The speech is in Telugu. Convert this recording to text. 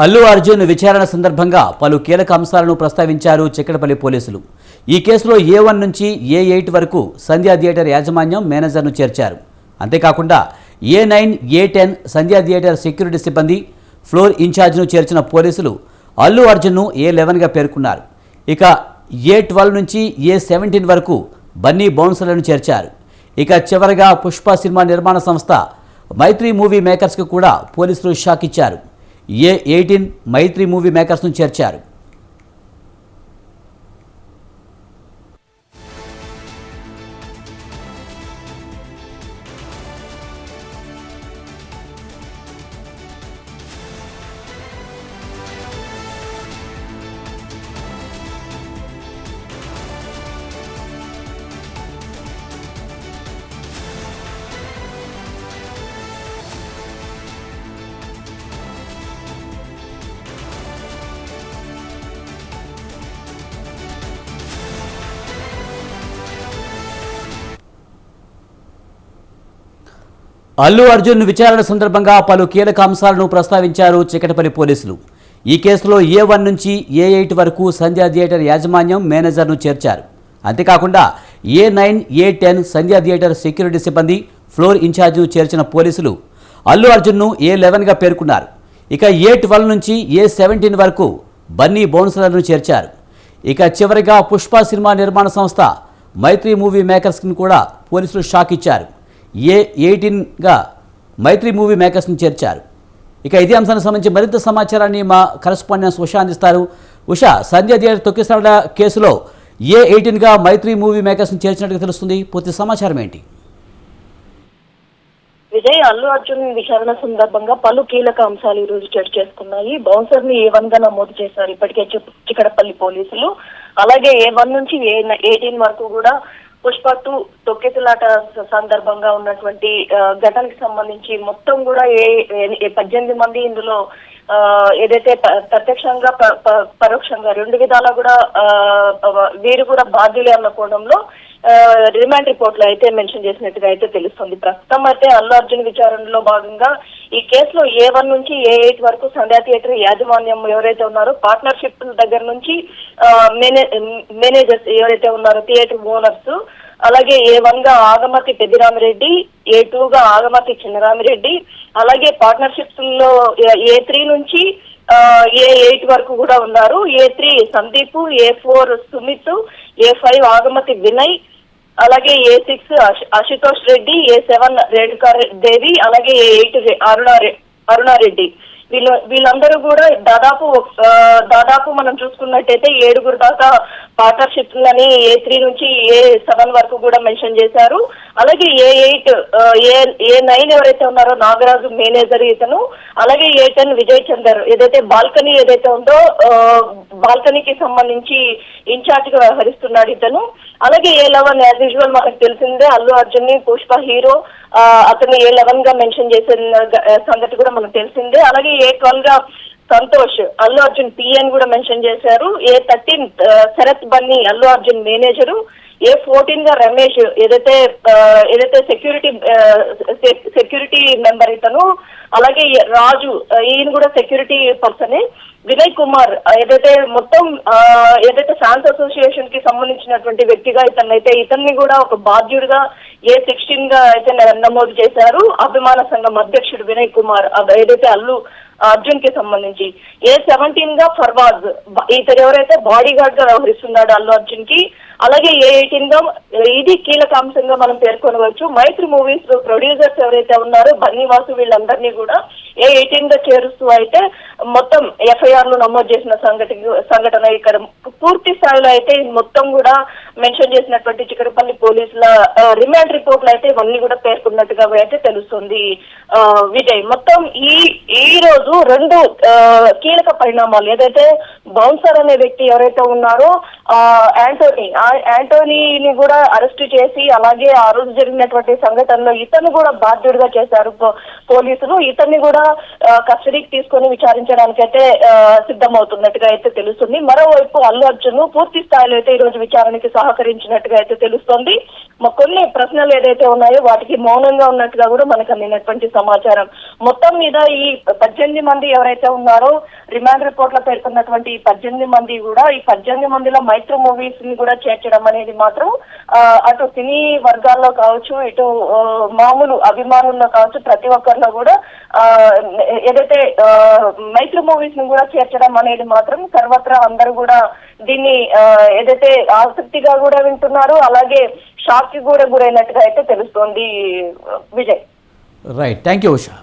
అల్లు అర్జున్ విచారణ సందర్భంగా పలు కీలక అంశాలను ప్రస్తావించారు చిక్కడపల్లి పోలీసులు. ఈ కేసులో ఏ వన్ నుంచి ఏ ఎయిట్ వరకు సంధ్యా థియేటర్ యాజమాన్యం మేనేజర్ను చేర్చారు. అంతేకాకుండా A nine A ten Sandhya theatre security సిబ్బంది ఫ్లోర్ ఇన్ఛార్జ్ను చేర్చిన పోలీసులు అల్లు అర్జున్ను ఏ లెవెన్గా పేర్కొన్నారు. ఇక ఏ ట్వెల్వ్ నుంచి ఏ సెవెంటీన్ వరకు బన్నీ బౌన్సర్లను చేర్చారు. ఇక చివరగా పుష్ప సినిమా నిర్మాణ సంస్థ మైత్రి మూవీ మేకర్స్కు కూడా పోలీసులు షాక్ ఇచ్చారు ఏ ఎయిటీన్ మైత్రి మూవీ మేకర్స్ను చేర్చారు. అల్లు అర్జున్ విచారణ సందర్భంగా పలు కీలక అంశాలను ప్రస్తావించారు చికటపల్లి పోలీసులు. ఈ కేసులో ఏ వన్ నుంచి ఏ ఎయిట్ వరకు సంధ్యా థియేటర్ యాజమాన్యం మేనేజర్ను చేర్చారు. అంతేకాకుండా A nine A ten Sandhya theatre security సిబ్బంది ఫ్లోర్ ఇన్ఛార్జ్ను చేర్చిన పోలీసులు అల్లు అర్జున్ను ఏ లెవెన్గా పేర్కొన్నారు. ఇక ఏ ట్వెల్వ్ నుంచి ఏ సెవెంటీన్ వరకు బన్నీ బౌన్సర్లను చేర్చారు. ఇక చివరిగా పుష్ప సినిమా నిర్మాణ సంస్థ మైత్రి మూవీ మేకర్స్ని కూడా పోలీసులు షాక్ ఇచ్చారు. ఏ ఎయిటీన్గా మైత్రి మూవీ మేకర్స్ని చేర్చారు. ఇక ఇదే అంశానికి సంబంధించి మరింత సమాచారాన్ని మా కరస్పాండెన్స్ ఉషా అందిస్తారు. ఉషా సంధ్య దేర్ తొక్కిసలాట కేసులో ఏ ఎయిటీన్గా మైత్రి మూవీ మేకర్స్ని చేర్చినట్టుగా తెలుస్తుంది? పూర్తి సమాచారం ఏంటి? విజయ్ అల్లు అర్జున్ విచారణ సందర్భంగా పలు కీలక అంశాలు ఈ రోజు చర్చ చేసుకున్నాయి. బౌన్సర్ని ఏ వన్గా నమోదు చేశారు ఇప్పటికే చి- చికడపల్లి పోలీసులు. అలాగే ఏ వన్ నుంచి ఏ ఎయిటీన్ వరకు కూడా పుష్ప టూ తొక్కెతులాట సందర్భంగా ఉన్నటువంటి ఆ, ఘటనకి సంబంధించి మొత్తం కూడా ఏ పద్దెనిమిది మంది ఇందులో ఆ, ఏదైతే ప్రత్యక్షంగా ప- ప- పరోక్షంగా రెండు విధాలా కూడా ఆ, వీరు కూడా బాధ్యులే అన్న కోణంలో ఆ, రిమాండ్ రిపోర్ట్లో అయితే మెన్షన్ చేసినట్టుగా అయితే తెలుస్తుంది. ప్రస్తుతం అయితే అల్లు అర్జున్ విచారణలో భాగంగా ఈ కేసులో ఏ వన్ నుంచి ఏ ఎయిట్ వరకు సంధ్యా థియేటర్ యాజమాన్యం ఎవరైతే ఉన్నారో పార్ట్నర్షిప్ దగ్గర నుంచి ఆ, మేనేజర్స్ ఎవరైతే ఉన్నారో థియేటర్ ఓనర్స్ అలాగే ఏ వన్గా ఆగమతి పెద్దిరామిరెడ్డి ఏ టూ గా ఆగమతి చిన్నరామిరెడ్డి అలాగే పార్ట్నర్షిప్స్లో ఏ త్రీ నుంచి ఏ ఎయిట్ వరకు కూడా ఉన్నారు. A three Sandeep A four Sumit A five ఆగమతి Vinay అలాగే A six Ashutosh Reddy A seven Renuka Devi అలాగే ఏ ఎయిట్ అరుణా అరుణారెడ్డి. వీళ్ళ వీళ్ళందరూ కూడా దాదాపు దాదాపు మనం చూసుకున్నట్టయితే ఏడుగురు దాకా పార్ట్నర్షిప్ ఉందని ఏ త్రీ నుంచి ఏ సెవెన్ వరకు కూడా మెన్షన్ చేశారు. అలాగే A eight A A nine ఎవరైతే ఉన్నారో నాగరాజు మేనేజర్ ఇతను అలాగే ఏ టెన్ విజయ్ చందర్ ఏదైతే బాల్కనీ ఏదైతే ఉందో బాల్కనీకి సంబంధించి ఇన్ఛార్జ్గా వ్యవహరిస్తున్నాడు ఇతను. అలాగే ఏ లెవెన్ యాజ్ యూజువల్ మనకు తెలిసిందే అల్లు అర్జున్ని పుష్ప హీరో అతను ఏ లెవెన్గా మెన్షన్ చేసిన సంగతి కూడా మనకు తెలిసిందే. అలాగే ఏ ట్వెల్వ్గా సంతోష్ అల్లు అర్జున్ పిఎన్ కూడా మెన్షన్ చేశారు. A thirteen Sharath Bunny Allu Arjun manager A ఫోర్టీన్గా Ramesh ఏదైతే ఏదైతే సెక్యూరిటీ సెక్యూరిటీ మెంబర్ ఇతను అలాగే రాజు ఈయన కూడా సెక్యూరిటీ పర్సనే వినయ్ కుమార్ ఏదైతే మొత్తం ఆ, ఏదైతే ఫ్యాన్స్ అసోసియేషన్కి సంబంధించినటువంటి వ్యక్తిగా ఇతను అయితే ఇతన్ని కూడా ఒక బాధ్యుడిగా ఏ సిక్స్టీన్గా అయితే నమోదు చేశారు అభిమాన సంఘం అధ్యక్షుడు వినయ్ కుమార్ ఏదైతే అల్లు అర్జున్కి సంబంధించి. ఏ సెవెంటీన్గా ఫర్వాజ్ బ- ఇతను ఎవరైతే బాడీ గార్డ్గా వ్యవహరిస్తున్నాడు అల్లు అర్జున్కి అలాగే ఏ ఎయిటీన్గా ఇది కీలక అంశంగా మనం పేర్కొనవచ్చు. మైత్రి మూవీస్ ప్రొడ్యూసర్స్ ఎవరైతే ఉన్నారో బన్నీవాసు వీళ్ళందరినీ కూడా ఏ ఎయిటీన్గా చేరుస్తూ అయితే మొత్తం ఎఫ్ఐఆర్లో నమోదు చేసిన సంఘటన సంఘటన ఇక్కడ పూర్తి స్థాయిలో అయితే మొత్తం కూడా మెన్షన్ చేసినటువంటి చిక్కడపల్లి పోలీసుల రిమాండ్ రిపోర్ట్లు అయితే ఇవన్నీ కూడా పేర్కొన్నట్టుగా అయితే తెలుస్తుంది ఆ, విజయ్. మొత్తం ఈ ఈ రోజు రెండు ఆ, కీలక పరిణామాలు ఏదైతే బౌన్సర్ అనే వ్యక్తి ఎవరైతే ఉన్నారో ఆ యాంటోనీ యాంటోనీని కూడా అరెస్ట్ చేసి అలాగే ఆ రోజు జరిగినటువంటి సంఘటనలో ఇతను కూడా బాధ్యుడిగా చేశారు పో- పోలీసులు. ఇతన్ని కూడా కూడా కస్టడీకి తీసుకొని విచారించడానికైతే సిద్ధమవుతున్నట్టుగా అయితే తెలుస్తుంది. మరోవైపు అల్లు అర్జున్ పూర్తి స్థాయిలో అయితే ఈ రోజు విచారణకి సహకరించినట్టుగా అయితే తెలుస్తోంది. కొన్ని ప్రశ్నలు ఏదైతే ఉన్నాయో వాటికి మౌనంగా ఉన్నట్టుగా కూడా మనకు అందినటువంటి సమాచారం. మొత్తం మీద ఈ పద్దెనిమిది మంది ఎవరైతే ఉన్నారో రిమాండ్ రిపోర్ట్లో పేర్కొన్నటువంటి ఈ పద్దెనిమిది మంది కూడా ఈ పద్దెనిమిది మందిలో మైత్రో మూవీస్ని కూడా చేర్చడం అనేది మాత్రం ఆ, అటు సినీ వర్గాల్లో కావచ్చు ఇటు మామూలు అభిమానుల్లో కావచ్చు ప్రతి ఒక్కరిలో కూడా ఆ, ఏదైతే మైత్రి మూవీస్ని కూడా చేర్చడం అనేది మాత్రం సర్వత్రా అందరూ కూడా దీన్ని ఏదైతే ఆసక్తిగా కూడా వింటున్నారు అలాగే షాక్కి కూడా గురైనట్టుగా అయితే తెలుస్తోంది Vijay. Right thank you Usha